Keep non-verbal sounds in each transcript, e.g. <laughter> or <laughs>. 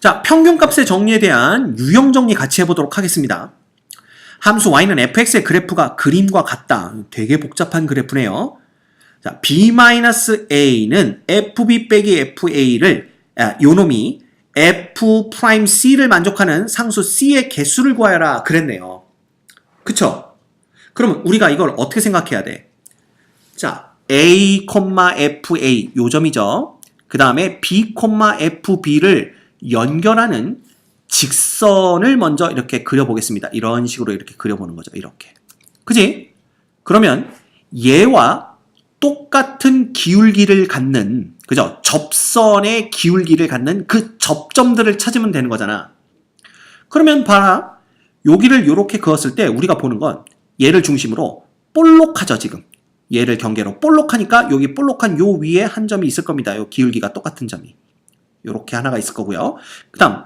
자, 평균값의 정리에 대한 유형 정리 같이 해보도록 하겠습니다. 함수 y는 fx의 그래프가 그림과 같다. 되게 복잡한 그래프네요. 자, b-a는 fb 빼기 fa를 아, 요 놈이 f 프라임 c를 만족하는 상수 c의 개수를 구하여라 그랬네요. 그쵸? 그러면 우리가 이걸 어떻게 생각해야 돼? 자, a, fa 요 점이죠. 그 다음에 b, fb를 연결하는 직선을 먼저 이렇게 그려보겠습니다. 이런 식으로 이렇게 그려보는 거죠. 이렇게. 그지? 그러면 얘와 똑같은 기울기를 갖는, 그죠? 접선의 기울기를 갖는 그 접점들을 찾으면 되는 거잖아. 그러면 봐라. 여기를 이렇게 그었을 때 우리가 보는 건 얘를 중심으로 볼록하죠, 지금. 얘를 경계로 볼록하니까 여기 볼록한 요 위에 한 점이 있을 겁니다. 요 기울기가 똑같은 점이. 요렇게 하나가 있을 거고요. 그 다음,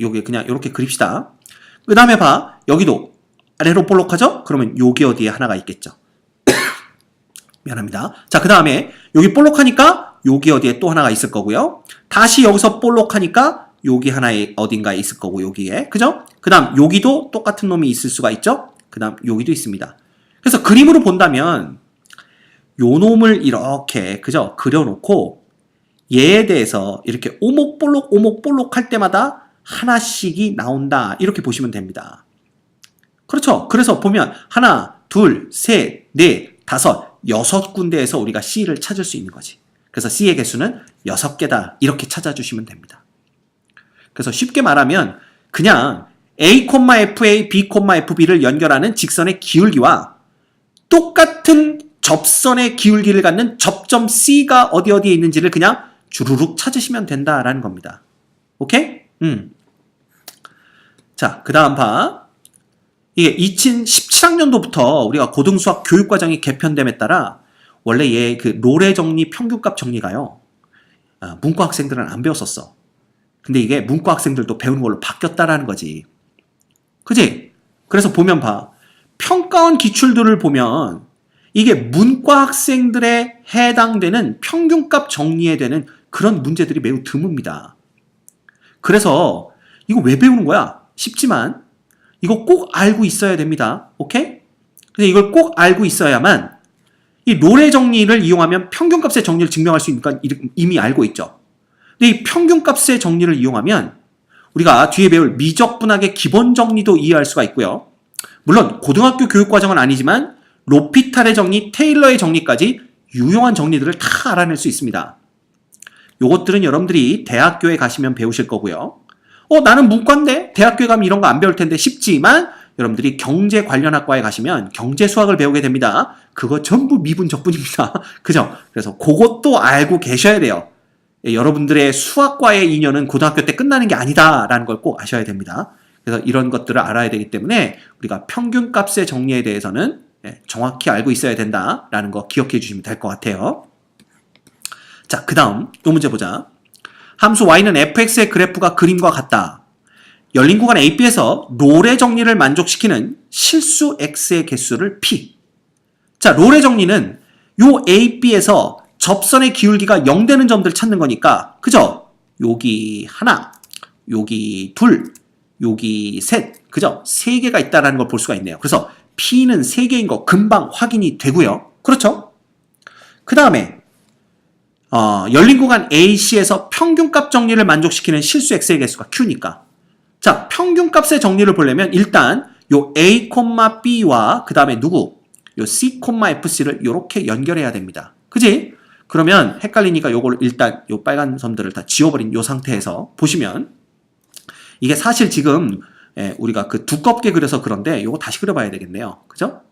여기 그냥 요렇게 그립시다. 그 다음에 봐. 여기도 아래로 볼록하죠? 그러면 여기 어디에 하나가 있겠죠. <coughs> 미안합니다. 자, 그 다음에 여기 볼록하니까 여기 어디에 또 하나가 있을 거고요. 다시 여기서 볼록하니까 여기 하나에 어딘가에 있을 거고 여기에 그죠? 그 다음 여기도 똑같은 놈이 있을 수가 있죠? 그 다음 여기도 있습니다. 그래서 그림으로 본다면 요 놈을 이렇게 그죠? 그려놓고 얘에 대해서 이렇게 오목볼록 오목볼록 할 때마다 하나씩이 나온다 이렇게 보시면 됩니다. 그렇죠? 그래서 보면 하나, 둘, 셋, 넷, 다섯, 여섯 군데에서 우리가 C를 찾을 수 있는 거지. 그래서 C의 개수는 여섯 개다 이렇게 찾아주시면 됩니다. 그래서 쉽게 말하면 그냥 A, FA, B, FB를 연결하는 직선의 기울기와 똑같은 접선의 기울기를 갖는 접점 C가 어디 어디에 있는지를 그냥 주르륵 찾으시면 된다라는 겁니다. 오케이? 음. 자, 그 다음 봐. 이게 2017학년도부터 우리가 고등수학 교육과정이 개편됨에 따라 원래 얘 그 롤의 정리, 평균값 정리가요. 아, 문과 학생들은 안 배웠었어. 근데 이게 문과 학생들도 배우는 걸로 바뀌었다라는 거지. 그지? 그래서 보면 봐. 평가원 기출들을 보면 이게 문과 학생들에 해당되는 평균값 정리에 되는 그런 문제들이 매우 드뭅니다. 그래서 이거 왜 배우는 거야? 쉽지만 이거 꼭 알고 있어야 됩니다. 오케이? 근데 이걸 꼭 알고 있어야만 이 롤의 정리를 이용하면 평균값의 정리를 증명할 수 있으니까 이미 알고 있죠. 근데 이 평균값의 정리를 이용하면 우리가 뒤에 배울 미적분학의 기본 정리도 이해할 수가 있고요. 물론 고등학교 교육 과정은 아니지만 로피탈의 정리, 테일러의 정리까지 유용한 정리들을 다 알아낼 수 있습니다. 요것들은 여러분들이 대학교에 가시면 배우실 거고요. 어, 나는 문과인데 대학교에 가면 이런 거 안 배울 텐데 쉽지만 여러분들이 경제 관련 학과에 가시면 경제 수학을 배우게 됩니다. 그거 전부 미분 적분입니다. <laughs> 그죠? 그래서 그것도 알고 계셔야 돼요. 예, 여러분들의 수학과의 인연은 고등학교 때 끝나는 게 아니다라는 걸 꼭 아셔야 됩니다. 그래서 이런 것들을 알아야 되기 때문에 우리가 평균값의 정리에 대해서는 예, 정확히 알고 있어야 된다라는 거 기억해 주시면 될 것 같아요. 자, 그 다음 또 문제 보자. 함수 y는 fx의 그래프가 그림과 같다. 열린 구간 AB에서 롤의 정리를 만족시키는 실수 x의 개수를 p. 자, 롤의 정리는 요 AB에서 접선의 기울기가 0 되는 점들을 찾는 거니까, 그죠? 여기 하나, 여기 둘, 여기 셋, 그죠? 세 개가 있다는 걸 볼 수가 있네요. 그래서 P는 3개인 거 금방 확인이 되고요. 그렇죠? 그 다음에 어, 열린 구간 AC에서 평균값 정리를 만족시키는 실수 X의 개수가 Q니까 자 평균값의 정리를 보려면 일단 요 A, B와 그 다음에 누구? 요 C, FC를 이렇게 연결해야 됩니다. 그지? 그러면 헷갈리니까 요걸 일단 요 빨간 선들을 다 지워버린 요 상태에서 보시면 이게 사실 지금 예, 우리가 그 두껍게 그려서 그런데 요거 다시 그려봐야 되겠네요. 그죠?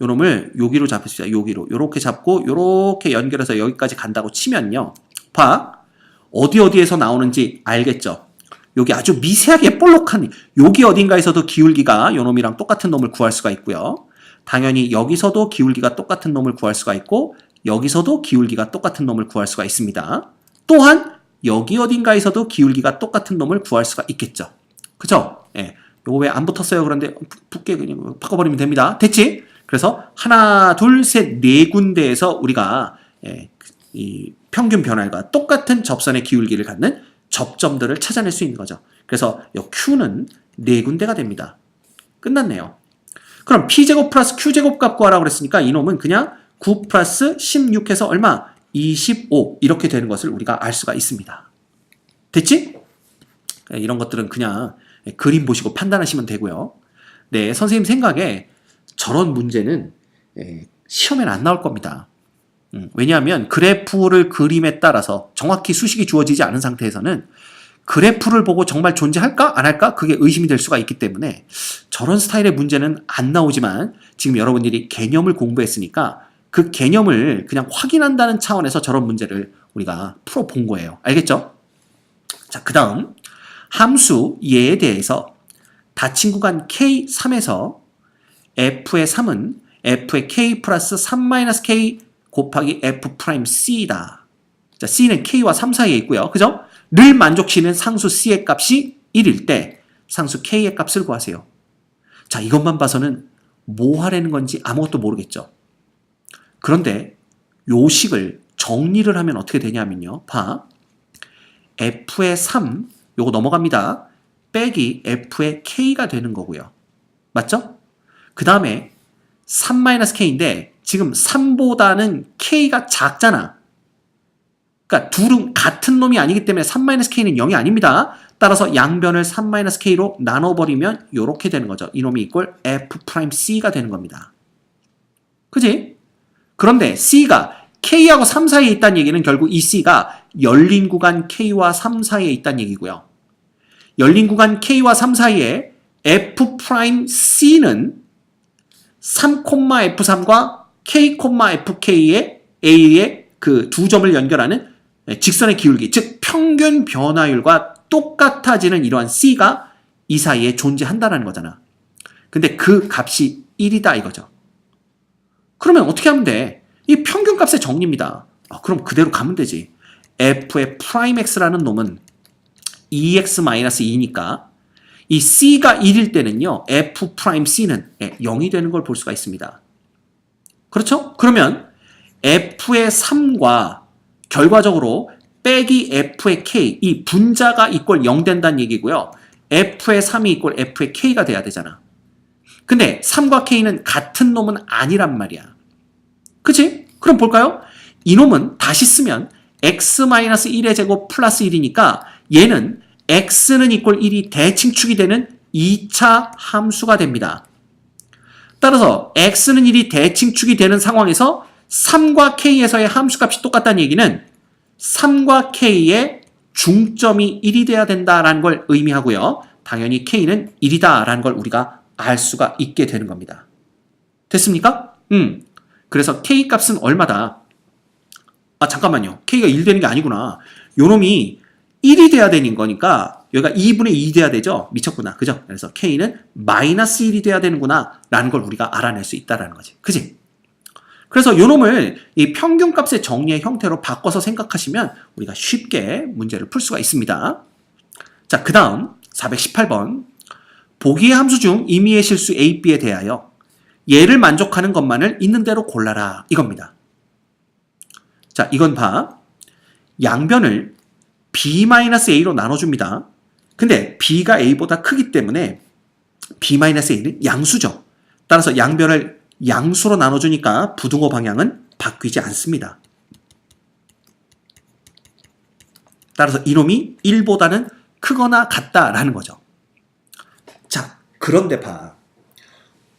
요 놈을 여기로 잡읍시다. 여기로. 요렇게 잡고 요렇게 연결해서 여기까지 간다고 치면요. 봐. 어디 어디에서 나오는지 알겠죠? 여기 아주 미세하게 볼록한 여기 어딘가에서도 기울기가 요 놈이랑 똑같은 놈을 구할 수가 있고요. 당연히 여기서도 기울기가 똑같은 놈을 구할 수가 있고 여기서도 기울기가 똑같은 놈을 구할 수가 있습니다. 또한 여기 어딘가에서도 기울기가 똑같은 놈을 구할 수가 있겠죠. 그죠? 예. 요거 왜 안 붙었어요? 그런데 붙게 그냥 바꿔버리면 됩니다. 됐지? 그래서 하나, 둘, 셋, 네 군데에서 우리가 예, 이 평균 변화가 똑같은 접선의 기울기를 갖는 접점들을 찾아낼 수 있는 거죠. 그래서 이 Q는 네 군데가 됩니다. 끝났네요. 그럼 P제곱 플러스 Q제곱 값 구하라고 그랬으니까 이놈은 그냥 9 플러스 16해서 얼마? 25 이렇게 되는 것을 우리가 알 수가 있습니다. 됐지? 네, 이런 것들은 그냥 그림 보시고 판단하시면 되고요. 네, 선생님 생각에 저런 문제는 예, 시험엔 안 나올 겁니다. 음, 왜냐하면 그래프를 그림에 따라서 정확히 수식이 주어지지 않은 상태에서는 그래프를 보고 정말 존재할까 안 할까 그게 의심이 될 수가 있기 때문에 저런 스타일의 문제는 안 나오지만 지금 여러분들이 개념을 공부했으니까 그 개념을 그냥 확인한다는 차원에서 저런 문제를 우리가 풀어본 거예요. 알겠죠? 자, 그 다음 함수 예에 대해서 닫힌 구간 K3에서 f의 3은 f의 k 플러스 3-k 곱하기 f 프라임 c다. 자, c는 k와 3 사이에 있고요. 그죠? 를 만족시는 상수 c의 값이 1일 때 상수 k의 값을 구하세요. 자, 이것만 봐서는 뭐 하라는 건지 아무것도 모르겠죠. 그런데 요 식을 정리를 하면 어떻게 되냐면요. 봐. f의 3 요거 넘어갑니다. 빼기 f의 k가 되는 거고요. 맞죠? 그 다음에 3-k인데 지금 3보다는 k가 작잖아. 그러니까 둘은 같은 놈이 아니기 때문에 3-k는 0이 아닙니다. 따라서 양변을 3-k로 나눠버리면 이렇게 되는 거죠. 이놈이 이꼴 f'c가 되는 겁니다. 그지? 그런데 c가 k하고 3 사이에 있다는 얘기는 결국 이 c가 열린 구간 k와 3 사이에 있다는 얘기고요. 열린 구간 k와 3 사이에 f'c는 3,f3과 k,fk의 a의 그 두 점을 연결하는 직선의 기울기, 즉 평균 변화율과 똑같아지는 이러한 c가 이 사이에 존재한다는 거잖아. 근데 그 값이 1이다 이거죠. 그러면 어떻게 하면 돼? 이 평균 값의 정리입니다. 아, 그럼 그대로 가면 되지. f의 프라임 x라는 놈은 2x-2니까 이 c가 1일 때는요. f 프라임 c는 0이 되는 걸 볼 수가 있습니다. 그렇죠? 그러면 f의 3과 결과적으로 빼기 f의 k 이 분자가 이꼴 0 된다는 얘기고요. f의 3이 이꼴 f의 k가 돼야 되잖아. 근데 3과 k는 같은 놈은 아니란 말이야. 그치? 그럼 볼까요? 이놈은 다시 쓰면 x-1의 제곱 플러스 1이니까 얘는 x는 이꼴 1이 대칭축이 되는 2차 함수가 됩니다. 따라서 x는 1이 대칭축이 되는 상황에서 3과 k에서의 함수값이 똑같다는 얘기는 3과 k의 중점이 1이 돼야 된다라는 걸 의미하고요. 당연히 k는 1이다라는 걸 우리가 알 수가 있게 되는 겁니다. 됐습니까? 음. 그래서 k 값은 얼마다? 아 잠깐만요. k가 1 되는 게 아니구나. 요놈이 1이 돼야 되는 거니까 여기가 2분의 2 돼야 되죠? 미쳤구나. 그죠? 그래서 K는 마이너스 1이 돼야 되는구나. 라는 걸 우리가 알아낼 수 있다라는 거지. 그지? 그래서 요 놈을 이 평균값의 정리의 형태로 바꿔서 생각하시면 우리가 쉽게 문제를 풀 수가 있습니다. 자, 그 다음 418번. 보기의 함수 중 임의의 실수 A, B에 대하여 얘를 만족하는 것만을 있는 대로 골라라. 이겁니다. 자, 이건 봐. 양변을 B-A로 나눠줍니다. 근데 B가 A보다 크기 때문에 B-A는 양수죠. 따라서 양변을 양수로 나눠주니까 부등호 방향은 바뀌지 않습니다. 따라서 이놈이 1보다는 크거나 같다라는 거죠. 자, 그런데 봐.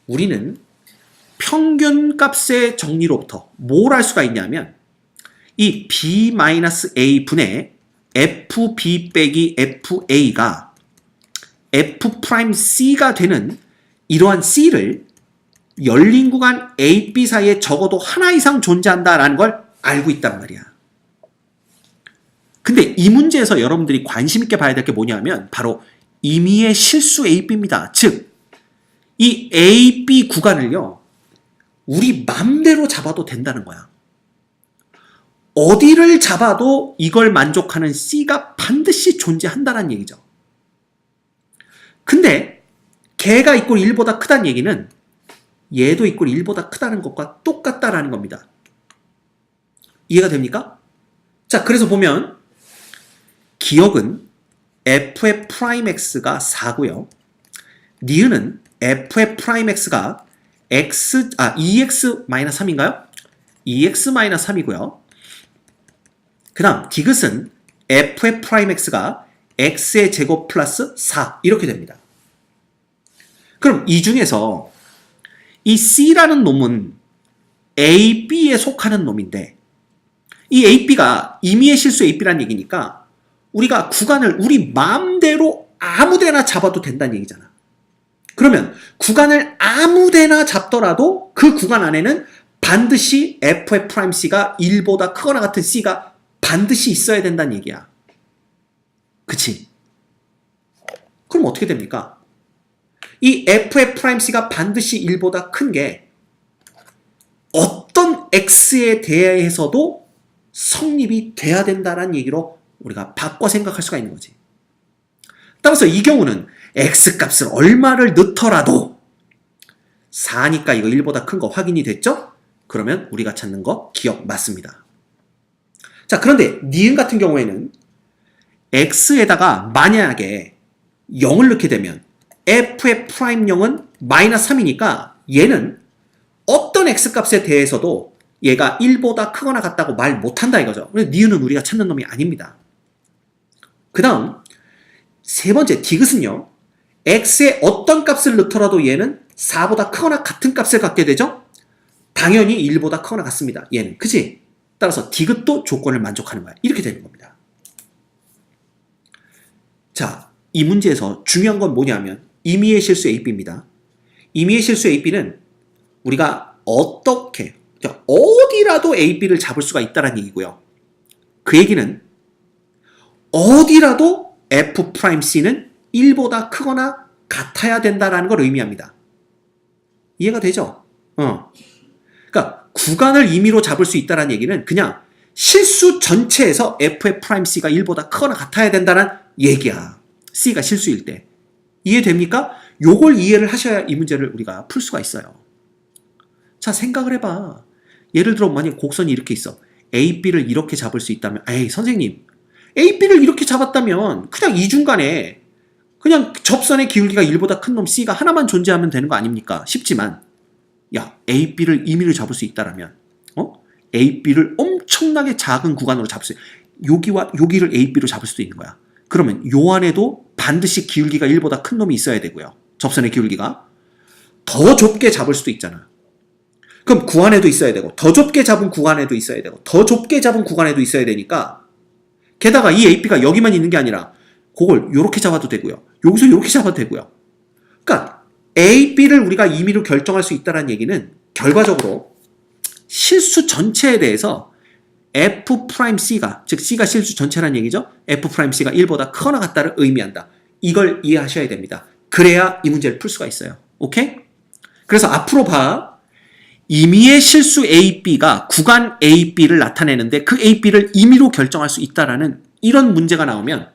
우리는 평균 값의 정리로부터 뭘 알 수가 있냐면 이 B-A 분의 FB 빼기 FA가 F'C가 되는 이러한 C를 열린 구간 A, B 사이에 적어도 하나 이상 존재한다라는 걸 알고 있단 말이야. 근데 이 문제에서 여러분들이 관심 있게 봐야 될 게 뭐냐면 바로 임의의 실수 A, B입니다. 즉, 이 A, B 구간을요, 우리 맘대로 잡아도 된다는 거야. 어디를 잡아도 이걸 만족하는 C가 반드시 존재한다는 얘기죠. 근데 개가 이꼴 1보다 크다는 얘기는 얘도 이꼴 1보다 크다는 것과 똑같다라는 겁니다. 이해가 됩니까? 자, 그래서 보면 기억은 f의 프라임 x가 4고요. 니은은 f의 프라임 x가 x 아 2x 3인가요? 2x 3이고요. 그 다음 디귿은 f의 프라임 x의 제곱 플러스 4 이렇게 됩니다. 그럼 이 중에서 이 c라는 놈은 a, b에 속하는 놈인데 이 a, b가 임의의 실수 a, b라는 얘기니까 우리가 구간을 우리 마음대로 아무데나 잡아도 된다는 얘기잖아. 그러면 구간을 아무데나 잡더라도 그 구간 안에는 반드시 f의 프라임 c가 1보다 크거나 같은 c가 반드시 있어야 된다는 얘기야. 그치? 그럼 어떻게 됩니까? 이 f의 프라임 c가 반드시 1보다 큰 게 어떤 x에 대해서도 성립이 돼야 된다는 얘기로 우리가 바꿔 생각할 수가 있는 거지. 따라서 이 경우는 x 값을 얼마를 넣더라도 4니까 이거 1보다 큰 거 확인이 됐죠? 그러면 우리가 찾는 거 기억 맞습니다. 자, 그런데 니은 같은 경우에는 x에다가 만약에 0을 넣게 되면 f의 프라임 0은 마이너스 3이니까 얘는 어떤 x 값에 대해서도 얘가 1보다 크거나 같다고 말 못한다 이거죠. 니은은 우리가 찾는 놈이 아닙니다. 그 다음 세 번째 디귿은요. x의 어떤 값을 넣더라도 얘는 4보다 크거나 같은 값을 갖게 되죠. 당연히 1보다 크거나 같습니다. 얘는 그지? 따라서 디귿도 조건을 만족하는 거야. 이렇게 되는 겁니다. 자, 이 문제에서 중요한 건 뭐냐면 임의의 실수 AB입니다. 임의의 실수 AB는 우리가 어떻게 자, 어디라도 AB를 잡을 수가 있다는 얘기고요. 그 얘기는 어디라도 F 프라임 C는 1보다 크거나 같아야 된다라는 걸 의미합니다. 이해가 되죠? 어. 그러니까 구간을 임의로 잡을 수 있다는 얘기는 그냥 실수 전체에서 F의 프라임 C가 1보다 크거나 같아야 된다는 얘기야. C가 실수일 때. 이해됩니까? 요걸 이해를 하셔야 이 문제를 우리가 풀 수가 있어요. 자, 생각을 해봐. 예를 들어, 만약 곡선이 이렇게 있어. A, B를 이렇게 잡을 수 있다면, 에이, 선생님. A, B를 이렇게 잡았다면, 그냥 이 중간에, 그냥 접선의 기울기가 1보다 큰 놈 C가 하나만 존재하면 되는 거 아닙니까? 쉽지만, 야, A, B를 임의로 잡을 수 있다라면, 어? A, B를 엄청나게 작은 구간으로 잡을 수, 여기와 여기를 A, B로 잡을 수도 있는 거야. 그러면 요 안에도 반드시 기울기가 1보다 큰 놈이 있어야 되고요. 접선의 기울기가. 더 좁게 잡을 수도 있잖아. 그럼 구간에도 있어야 되고, 더 좁게 잡은 구간에도 있어야 되고, 더 좁게 잡은 구간에도 있어야 되니까, 게다가 이 AP가 여기만 있는 게 아니라, 그걸 요렇게 잡아도 되고요. 여기서 요렇게 잡아도 되고요. 그러니까, A, B를 우리가 임의로 결정할 수 있다는 얘기는, 결과적으로, 실수 전체에 대해서 F 프라임 C가 즉 C가 실수 전체란 얘기죠. F 프라임 C가 1보다 크거나 같다를 의미한다. 이걸 이해하셔야 됩니다. 그래야 이 문제를 풀 수가 있어요. 오케이? 그래서 앞으로 봐. 임의의 실수 A, B가 구간 A, B를 나타내는데 그 A, B를 임의로 결정할 수 있다라는 이런 문제가 나오면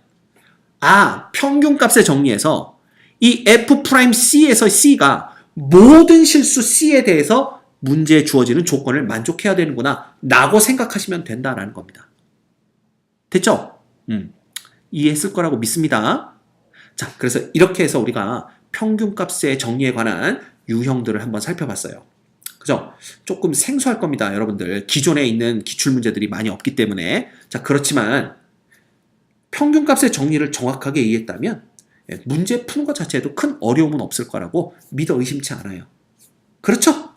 아, 평균값에 정리해서 이 F 프라임 C에서 C가 모든 실수 C에 대해서 문제에 주어지는 조건을 만족해야 되는구나 라고 생각하시면 된다라는 겁니다. 됐죠? 음, 이해했을 거라고 믿습니다. 자, 그래서 이렇게 해서 우리가 평균값의 정리에 관한 유형들을 한번 살펴봤어요. 그죠? 조금 생소할 겁니다, 여러분들. 기존에 있는 기출문제들이 많이 없기 때문에. 자, 그렇지만 평균값의 정리를 정확하게 이해했다면 예, 문제 푸는 것 자체에도 큰 어려움은 없을 거라고 믿어 의심치 않아요. 그렇죠?